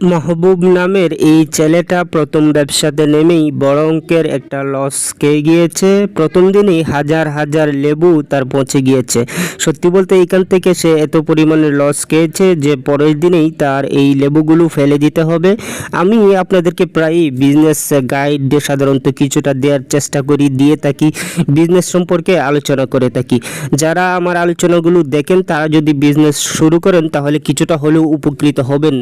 মাহবুব নামের এই ছেলেটা প্রথম ব্যবসাতে নেমেই বড় অঙ্কের একটা লস খেয়ে গিয়েছে। প্রথম দিনেই হাজার হাজার লেবু তার পৌঁছে গিয়েছে। সত্যি বলতে এখান থেকে সে এত পরিমাণে লস খেয়েছে যে পরের দিনেই তার এই লেবুগুলো ফেলে দিতে হবে। আমি আপনাদেরকে প্রায়ই বিজনেস গাইড সাধারণত কিছুটা দেওয়ার চেষ্টা করি, দিয়ে থাকি বিজনেস সম্পর্কে আলোচনা করে থাকি। যারা আমার আলোচনাগুলো দেখেন, তারা যদি বিজনেস শুরু করেন, তাহলে কিছুটা হলেও উপকৃত হবেন।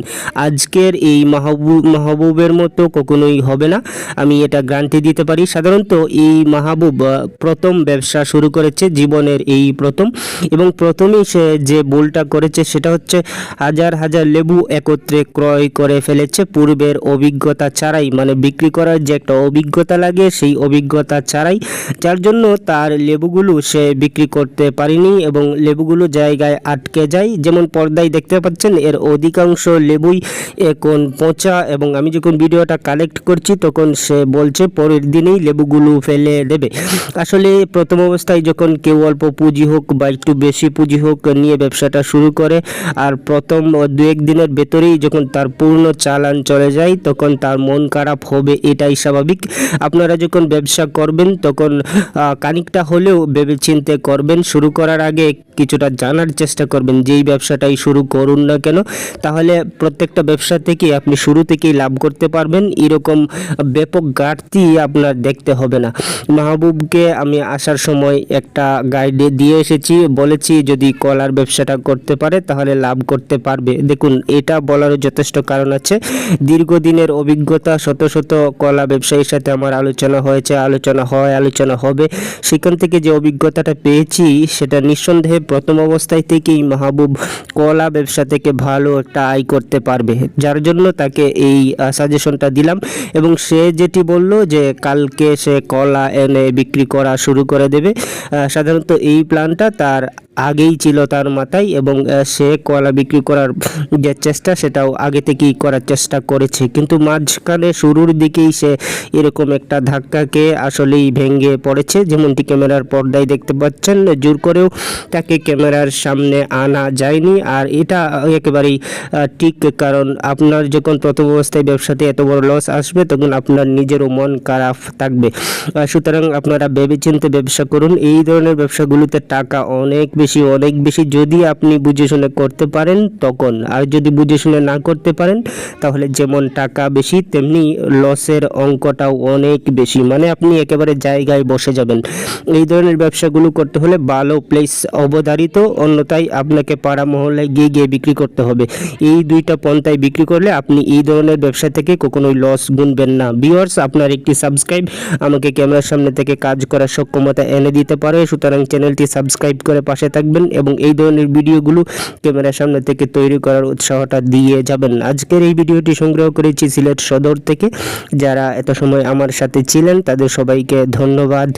আজকের এই মাহবুব মাহবুবের মতো কখনোই হবে না। আমি এটা গ্যারান্টি দিতে পারি। সাধারণত এই মাহবুব প্রথম ব্যবসা শুরু করেছে জীবনের এই প্রথম। এবং প্রথমেই সে যে ভুলটা করেছে সেটা হচ্ছে হাজার হাজার লেবু একত্রে ক্রয় করে ফেলেছে। পূর্বের অভিজ্ঞতা ছাড়াই মানে বিক্রি করার যে একটা অভিজ্ঞতা লাগে, সেই অভিজ্ঞতা ছাড়াই। যার জন্য তার লেবুগুলো সে বিক্রি করতে পারেনি এবং লেবুগুলো জায়গায় আটকে যায়। যেমন পর্দায় দেখতে পাচ্ছেন, এর অধিকাংশ লেবুই এখন পচা এবং আমি যখন ভিডিওটা কালেক্ট করছি তখন সে বলছে পরের দিনেই লেবুগুলো ফেলে দেবে। আসলে প্রথম অবস্থায় যখন কেউ অল্প পুঁজি হোক বা একটু বেশি পুঁজি হোক নিয়ে ব্যবসাটা শুরু করে আর প্রথম দু এক দিনের ভেতরেই যখন তার পূর্ণ চালান চলে যায় তখন তার মন খারাপ হবে এটাই স্বাভাবিক। আপনারা যখন ব্যবসা করবেন তখন আহ, খানিকটা হলেও ভেবে চিন্তে করবেন। শুরু করার আগে কিছুটা জানার চেষ্টা করবেন যেই ব্যবসাটাই শুরু করুন না কেন। তাহলে প্রত্যেকটা ব্যবসা থেকে আপনি শুরু থেকেই লাভ করতে পারবেন। এরকম ব্যাপক ঘাটতি আপনার দেখতে হবে না। মাহবুবকে আমি আসার সময় একটা গাইডে দিয়ে এসেছি, বলেছি যদি কলার ব্যবসাটা করতে পারে তাহলে লাভ করতে পারবে। দেখুন, এটা বলারও যথেষ্ট কারণ আছে। দীর্ঘদিনের অভিজ্ঞতা, শত শত কলা ব্যবসায়ীর সাথে আমার আলোচনা হয়েছে, আলোচনা হয়, আলোচনা হবে। সেখান থেকে যে অভিজ্ঞতাটা পেয়েছি, সেটা নিঃসন্দেহে প্রথম অবস্থায় থেকেই মাহবুব কলা ব্যবসা থেকে ভালো একটা আয় করতে পারবে। যার জন্য তাকে এই সাজেশনটা দিলাম এবং সে যেটি বলল যে কালকে সে কলা এনে বিক্রি করা শুরু করে দেবে সাধারণত এই প্ল্যানটা তার আগেই ছিল তার মাথায় এবং সে কলা বিক্রি করার যে চেষ্টা, সেটাও আগে থেকেই করার চেষ্টা করেছে। কিন্তু মাঝখানে শুরুর দিকেই সে এরকম একটা ধাক্কাকে আসলেই ভেঙে পড়েছে। যেমনটি ক্যামেরার পর্দায় দেখতে পাচ্ছেন, জোর করেও তাকে ক্যামেরার সামনে আনা যায়নি। আর এটা একেবারেই ঠিক কারণ আপনার যখন প্রথম অবস্থায় ব্যবসাতে এত বড় লস আসবে, তখন আপনার নিজেরও মন খারাপ থাকবে। সুতরাং আপনারা ভেবেচিন্তে ব্যবসা করুন। এই ধরনের ব্যবসাগুলোতে টাকা অনেক বেশি অনেক বেশি যদি আপনি বুঝে শুনে করতে পারেন, তখন। আর যদি বুঝে শুনে না করতে পারেন, তাহলে যেমন টাকা বেশি, তেমনি লসের অঙ্কটাও অনেক বেশি। মানে আপনি একেবারে জায়গায় বসে যাবেন। এই ধরনের ব্যবসাগুলো করতে হলে ভালো প্লেস অবধারিত, অন্যথায় আপনাকে পাড়া মহল্লায় গিয়ে গিয়ে বিক্রি করতে হবে। এই দুইটা পন্থায় বিক্রি করলে আপনি এই ধরনের ব্যবসা থেকে কখনোই লস গুনবেন না। ভিউয়ার্স আপনার একটি সাবস্ক্রাইব আমাকে ক্যামেরার সামনে থেকে কাজ করার সক্ষমতা এনে দিতে পারে। সুতরাং চ্যানেলটি সাবস্ক্রাইব করে পাশে থাকবেন এবং এই ধরনের ভিডিওগুলো ক্যামেরার সামনে থেকে তৈরি করার উৎসাহটা দিয়ে যাবেন। আজকের এই ভিডিওটি সংগ্রহ করেছি সিলেট সদর থেকে। যারা এত সময় আমার সাথে ছিলেন, তাদের সবাইকে ধন্যবাদ।